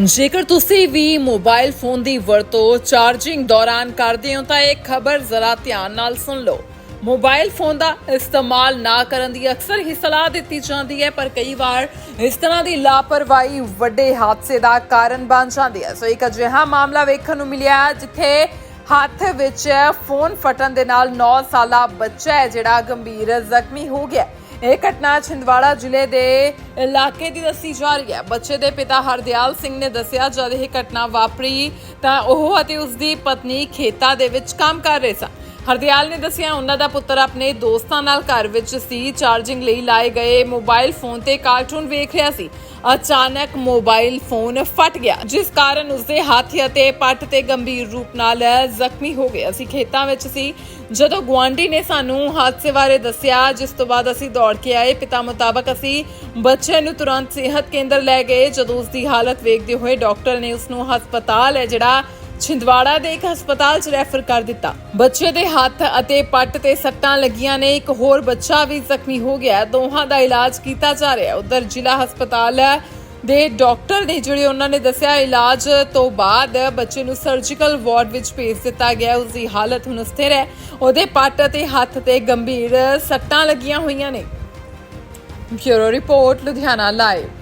ਜੇਕਰ ਤੁਸੀਂ ਵੀ mobile phone ਦੀ ਵਰਤੋਂ ਚਾਰਜਿੰਗ ਦੌਰਾਨ ਕਰਦੇ ਹੋ ਤਾਂ ਇਹ ਖਬਰ ਜ਼ਰਾ ਧਿਆਨ ਨਾਲ ਸੁਣ ਲਓ। ਮੋਬਾਈਲ ਫੋਨ ਦਾ ਇਸਤੇਮਾਲ ਨਾ ਕਰਨ ਦੀ ਅਕਸਰ ਹੀ ਸਲਾਹ ਦਿੱਤੀ ਜਾਂਦੀ ਹੈ, ਪਰ ਕਈ ਵਾਰ ਇਸ ਤਰ੍ਹਾਂ ਦੀ ਲਾਪਰਵਾਹੀ ਵੱਡੇ ਹਾਦਸੇ ਦਾ ਕਾਰਨ ਬਣ ਜਾਂਦੀ ਹੈ। ਸੋ ਇੱਕ ਅਜਿਹਾ ਮਾਮਲਾ ਵੇਖਣ ਨੂੰ ਮਿਲਿਆ ਜਿੱਥੇ ਹੱਥ ਵਿੱਚ ਫੋਨ ਫਟਣ ਦੇ ਨਾਲ 9 ਸਾਲਾ ਬੱਚਾ ਹੈ, ਜਿਹੜਾ ਗੰਭੀਰ ਜ਼ਖਮੀ ਹੋ ਗਿਆ ਇਹ ਘਟਨਾ ਛਿੰਦਵਾੜਾ ਜ਼ਿਲ੍ਹੇ ਦੇ ਇਲਾਕੇ ਦੀ ਦੱਸੀ ਜਾ ਰਹੀ ਹੈ। ਬੱਚੇ ਦੇ ਪਿਤਾ ਹਰਦਿਆਲ ਸਿੰਘ ਨੇ ਦੱਸਿਆ, ਜਦ ਇਹ ਘਟਨਾ ਵਾਪਰੀ ਤਾਂ ਉਹ ਅਤੇ ਉਸ ਦੀ ਪਤਨੀ ਖੇਤਾਂ ਦੇ ਵਿੱਚ ਕੰਮ ਕਰ ਰਹੇ ਸਨ। ਹਰਦਿਆਲ ਨੇ ਦੱਸਿਆ, ਉਹਨਾਂ ਦਾ ਪੁੱਤਰ ਆਪਣੇ ਦੋਸਤਾਂ ਨਾਲ ਘਰ ਵਿੱਚ ਸੀ। ਚਾਰਜਿੰਗ ਲਈ ਲਾਏ ਗਏ ਮੋਬਾਈਲ ਫੋਨ ਤੇ ਕਾਰਟੂਨ ਵੇਖ ਰਿਹਾ ਸੀ। ਅਚਾਨਕ ਮੋਬਾਈਲ ਫੋਨ ਫਟ ਗਿਆ, ਜਿਸ ਕਾਰਨ ਉਸਦੇ ਹੱਥ ਅਤੇ ਪੱਟ ਤੇ ਗੰਭੀਰ ਰੂਪ ਨਾਲ ਜ਼ਖਮੀ ਹੋ ਗਿਆ ਅਸੀਂ ਖੇਤਾਂ ਵਿੱਚ ਸੀ। ਜਦੋਂ ਗੁਆਂਢੀ ਨੇ ਸਾਨੂੰ ਹਾਦਸੇ ਬਾਰੇ ਦੱਸਿਆ, ਜਿਸ ਤੋਂ ਬਾਅਦ ਅਸੀਂ ਦੌੜ ਕੇ ਆਏ। ਪਿਤਾ ਮੁਤਾਬਕ ਅਸੀਂ ਬੱਚੇ ਨੂੰ ਤੁਰੰਤ ਸਿਹਤ ਕੇਂਦਰ ਲੈ ਗਏ। ਜਦੋਂ ਉਸ ਦੀ ਹਾਲਤ ਵੇਖਦੇ ਹੋਏ ਡਾਕਟਰ ਨੇ ਉਸ ਨੂੰ ਹਸਪਤਾਲ ਹੈ, ਜਿਹੜਾ ਛਿੰਦਵਾੜਾ ਦੇ ਇੱਕ ਹਸਪਤਾਲ 'ਚ ਰੈਫਰ ਕਰ ਦਿੱਤਾ। ਬੱਚੇ ਦੇ ਹੱਥ ਅਤੇ ਪੱਟ ਤੇ ਸੱਟਾਂ ਲੱਗੀਆਂ ਨੇ। ਇੱਕ ਹੋਰ ਬੱਚਾ ਵੀ ਜ਼ਖਮੀ ਹੋ ਗਿਆ। ਦੋਹਾਂ ਦਾ ਇਲਾਜ ਕੀਤਾ ਜਾ ਰਿਹਾ। ਹੈ ਉਧਰ ਜ਼ਿਲ੍ਹਾ ਹਸਪਤਾਲ ਦੇ ਡਾਕਟਰ ਨੇ ਜਿਹੜੇ ਉਹਨਾਂ ਨੇ ਦੱਸਿਆ, ਇਲਾਜ ਤੋਂ ਬਾਅਦ ਬੱਚੇ ਨੂੰ ਸਰਜੀਕਲ ਵਾਰਡ ਵਿੱਚ ਭੇਜ ਦਿੱਤਾ ਗਿਆ। ਹੈ। ਉਸ ਦੀ ਹਾਲਤ ਹੁਣ ਸਥਿਰ ਹੈ। ਉਹਦੇ ਪੱਟ ਅਤੇ ਹੱਥ ਤੇ ਗੰਭੀਰ ਸੱਟਾਂ ਲੱਗੀਆਂ ਹੋਈਆਂ ਨੇ। Bureau report, Ludhiana live